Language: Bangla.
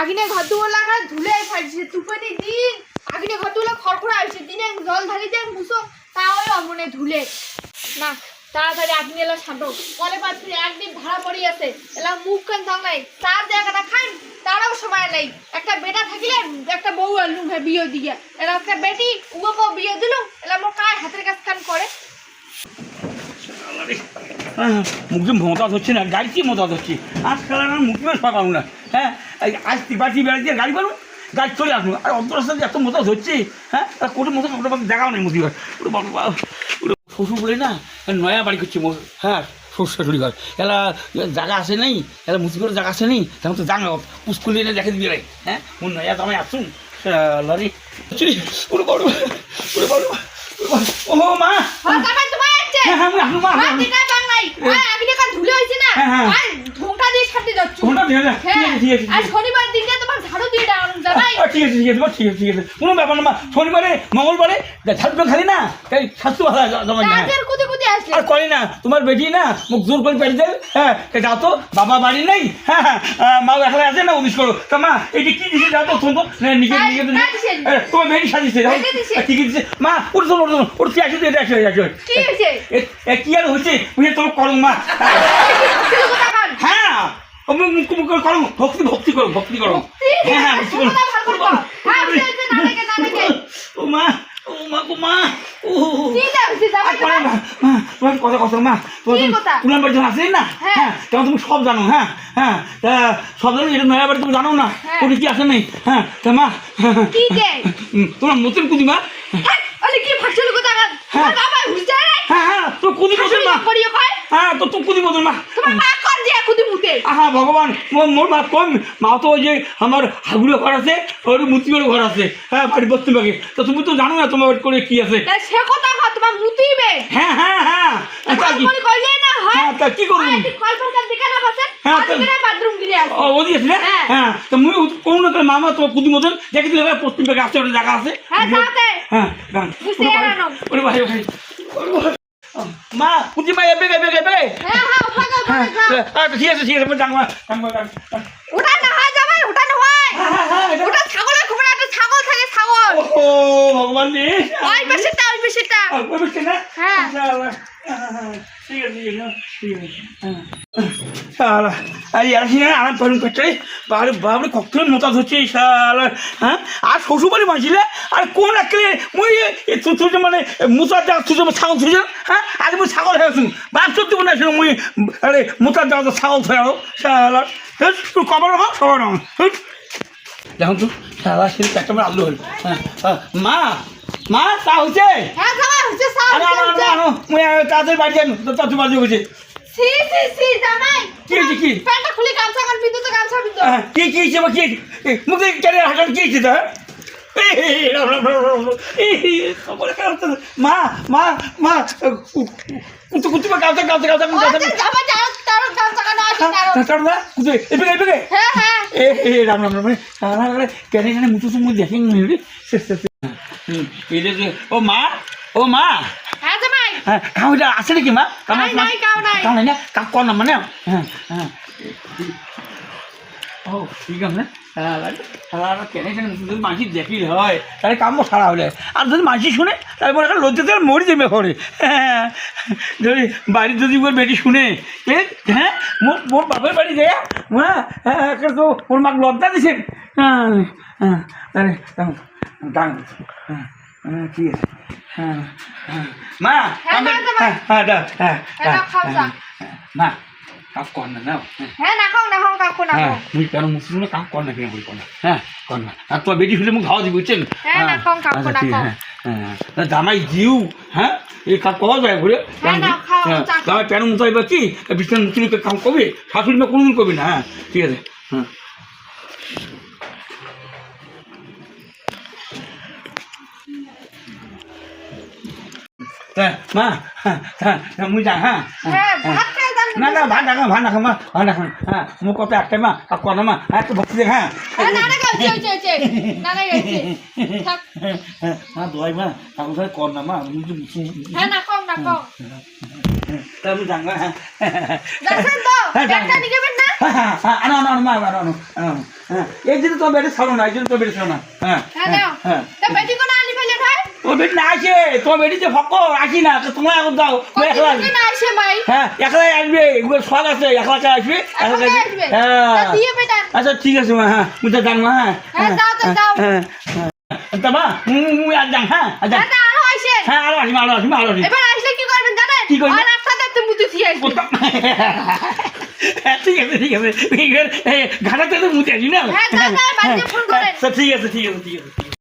আগুনে ঘর দুয়ার লাগা ধুলে ফাটছে। তুপনি দিন, আগুনে ঘর দুয়ার খড়খড়া হয়েছে। দিনে জল ঢালি দেন মুসো তাও অমনে ধুলে। না, তাড়াতাড়ি আগুনে এলো সাঁটো। কলে পাচ্ছি একদিন ভাড়া পড়ে আছে এলা মুখ কান থাক নাই। তার জায়গাটা খান, তারাও সময় নেই। একটা বেটা থাকিলে একটা বউ আনলু বিয়ে দিয়ে। এলা একটা বেটি উগো বিয়ে দিল। এলা মোর কায় হাতের কাজ কান করে। মুখে মতাজ হচ্ছে না গাড়ি কি মতাজ হচ্ছে আজ কাল আমার মুখে না হ্যাঁ আজ তিপাটি বেড়াতে গাড়ি পাবো গাড়ি চলে আসুন আর অন্তর রাস্তায় এত মতাজ হচ্ছে হ্যাঁ আর কোনো মতো দেখাও নেই মুদি ঘর ওটা শ্বশুর বলে না নয়া বাড়ি করছে হ্যাঁ শ্বশুর ঘর এলা জায়গা আছে নেই এলা মুসি করে জায়গা আছে নেই তেমন তো জানো পুষ্কুলি এনে দেখে দিবি হ্যাঁ মোর নয়া জামাই আসুন লরি ও মা হ্যাঁ তারপর তোমার আছে হ্যাঁ হ্যাঁ আমি আসুন মা মা দিনা বাং নাই আর আগুনে কান ধুলে হয়েছে না হ্যাঁ, হ্যাঁ। আর ঢোকা দিয়ে ছাড়তে যাচ্ছ ঘণ্টা দিয়ে দেয় ঠিক হ্যাঁ আছে ঠিক আছে। ঠিক আর শনিবার দিনটা তোমার ঝাড়ু দিয়ে দাও জামাই ঠিক আছে ঠিক আছে বাবা, ঠিক আছে ঠিক আছে। কোনো ব্যাপার না শনিবারে মঙ্গলবারে ছাড়বে খালি না তাই স্বাস্থ্য ভালো জমা কাজের আসলে। আর করে না তোমার বেটি না মুখ জোর করে পেটে দেয় হ্যাঁ তা যাও তো বাবা বাড়ি নেই হ্যাঁ হ্যাঁ মা এখানে আছে না অফিস করো। তা মা এটি কি দিছে যাও তো নিজে হ্যাঁ, নিজে হ্যাঁ, তোমার বেটি সাজিয়েছে যাও। বেটি কি কি মা শোনো শোনো ওটা কি আসে এটা আসে আসে। হয়েছে? এ- এ কি আর হচ্ছে বুঝে তোমার করো মা শুধু কথা কান হ্যাঁ ও মুখ মুখ মুখ করে ভক্তি ভক্তি করো ভক্তি করো। হ্যাঁ হ্যাঁ ভক্তি করো। হ্যাঁ ও মা ও মা মা ও। তোমার? কথা কথা মা। তোমার বাড়ি যখন না? তখন তুমি সব জানো হ্যাঁ হ্যাঁ। তা সব জানো এটা নয়া বাড়ি তুমি জানো না। ওটা কি আসে নেই হ্যাঁ তা মা তোমার মতন কুদি মা। হ্যাঁ হ্যাঁ। হ্যাঁ হ্যাঁ তো কুদি মতন মা। হ্যাঁ তো তো কুদি মতন মা। তোমার মা কর দিয়া আহা ভগবান মোর মা কম। মা তো ওই যে আমার হাগুড়ো ঘর আছে ওর মুতিগুলো ঘর আছে। হ্যাঁ বাড়ি পারে তো তুমি তো জানো না তোমার করে কি আছে। সে কথা তোমার মুতিবে হ্যাঁ হ্যাঁ হ্যাঁ। হয়। হ্যাঁ তা কি করব কল ফল দিকে না বসে। হ্যাঁ, না হ্যাঁ। হ্যাঁ তো মুই কোন না করে মামা তোমার কুদি মতন দেখে দিলে ভাই পশ্চিম দিকে আছে ওটা জায়গা আছে। হ্যাঁ। হ্যাঁ হ্যাঁ ওরে ভাই ওরে ভাই মা কুদি মা এবে এবে এবে হ্যাঁ হ্যাঁ হ্যাঁ। হ্যাঁ, ঠিক আছে ঠিক আছে জানবা জানবা ওটা না হয় যাবে ওটা না হয়। হ্যাঁ হ্যাঁ হ্যাঁ ওটা ছাগলের খবর একটা ছাগল থাকে ছাগল। ও ভগবান রে। ওই পাশেটা ওই পাশেটা ওই বসছে হ্যাঁ। ঠিক আছে ঠিক আছে ঠিক আছে। হ্যাঁ। আর আরাম পালন করছে। বারে বাবরে কত মতাজ হচ্ছে এই শালা হ্যাঁ? আর শ্বশুর বাড়ি মাঝিলে আর কোন একলে মুই তুই মানে মুসার যা তুই ছাগল তুই হ্যাঁ? আজ মুই ছাগল হয়ে আসুন। বাপ সত্যি মনে আছে মুই আরে মুসার যা ছাগল থয়ে আরও হ্যাঁ তুই কবার রাখো সবার দেখুন তো শালা সে একটা আলু হল হ্যাঁ? হ্যাঁ, মা মা তা হচ্ছে হ্যাঁ হচ্ছে সাপ আনো আনো মুই তাদের বাড়ি যাই তো তাদের বাড়ি হয়েছে সি সি সি জামাই কি হয়েছে কি প্যান্টটা খুলে গামছা কান বিন্দু তো গামছা বিন্দু হ্যাঁ, কি কি কি এই, মুখে কেটে হাঁটান কি হচ্ছে না। মা মা মা কুতু কুতু গাঁথা গাঁথা গাঁথা গাঁথা ওই জামাই যাও তার গামছা কান আছে তার কারণ না কুতু এদিকে এদিকে হ্যাঁ হ্যাঁ এ এ রাম রাম রাম সারা করে কেন এখানে মুতু তুমি দেখেন নি এই যে ও মা ও মা হ্যাঁ জামাই হ্যাঁ আছে নাকি মা? কাউ নাই, কাউ কর না? মানে? হ্যাঁ হ্যাঁ। ও ঠিক আছে মাসি দেখি হয় তাহলে কাম্য সারা হলে। আর যদি মাসি শুনে তারপর একটা লজ্জাতে মরি যাবে ঘরে হ্যাঁ যদি বাড়ির যদি ওর বেটি শুনে হ্যাঁ মোর মোর বাপের বাড়ি যায় হ্যাঁ একটা তো ওর মাকে লজ্জা দিছে। হ্যাঁ হ্যাঁ তাহলে ঠিক আছে? মা হ্যাঁ, হ্যাঁ। হ্যাঁ হ্যাঁ হ্যাঁ হ্যাঁ, হ্যাঁ, হ্যাঁ। হ্যাঁ, মা কাপ কর না নাও হ্যাঁ। হ্যাঁ না খাও না খাও কাকু না হ্যাঁ খাও। মুই কেন মুসলিমে কাম কর না কেন বলি কর না হ্যাঁ কর না। আর তোমার বেটি শুলে মুখ ধাওয়া দিবি বুঝছেন? হ্যাঁ, না, আচ্ছা, না, হ্যাঁ, হ্যাঁ হ্যাঁ। জামাই জিউ হ্যাঁ এই যায় ঘুরে? হ্যাঁ। জামাই প্যান মুতাই মুসলিমকে কাম করবে শাশুড়ি মা কোনোদিন করবি না? হ্যাঁ ঠিক আছে হ্যাঁ। মা হ্যাঁ হ্যাঁ মুই যা হ্যাঁ হ্যাঁ না না ভাত রাখা ভাত রাখা মা ভাত রাখা হ্যাঁ মুখ কত একটা মা আর কত মা আর একটু ভক্তি দেখ হ্যাঁ। হ্যাঁ না মা দোয়াই মা ঠাকুর ধরে কর না মা আমি তো হ্যাঁ না খাও না খাও তা আমি জানব হ্যাঁ। দেখেন তো হ্যাঁ, হ্যাঁ হ্যাঁ মা হ্যাঁ এই জন্য তো বেটে ছাড়ো না এই জন্য তো বেটে ছাড়ো না। হ্যাঁ হ্যাঁ হ্যাঁ বেটি না আসে তোমার বেটি যে ফকর আসি না তো তোমার এখন দাও একলা আসবে আসে ভাই? হ্যাঁ একলাই আসবে এগুলো আছে একলা কে আসবে? একলা আসবে? হ্যাঁ। আচ্ছা ঠিক আছে মা হ্যাঁ তো যান মা হ্যাঁ হ্যাঁ, তো, দাও। হ্যাঁ হ্যাঁ। তা মা মুই আর হ্যাঁ আরও আসেন হ্যাঁ আরও আসবি আরও আসবি আরও আসবি এবার আসলে কি করবেন জানেন? কি করবেন? আর রাস্তাতে তো মুতু দিয়ে হ্যাঁ, ঠিক আছে ঠিক আছে। ঘাটাতে তো মুতে আসি না? হ্যাঁ, ঠিক আছে ঠিক আছে ঠিক আছে।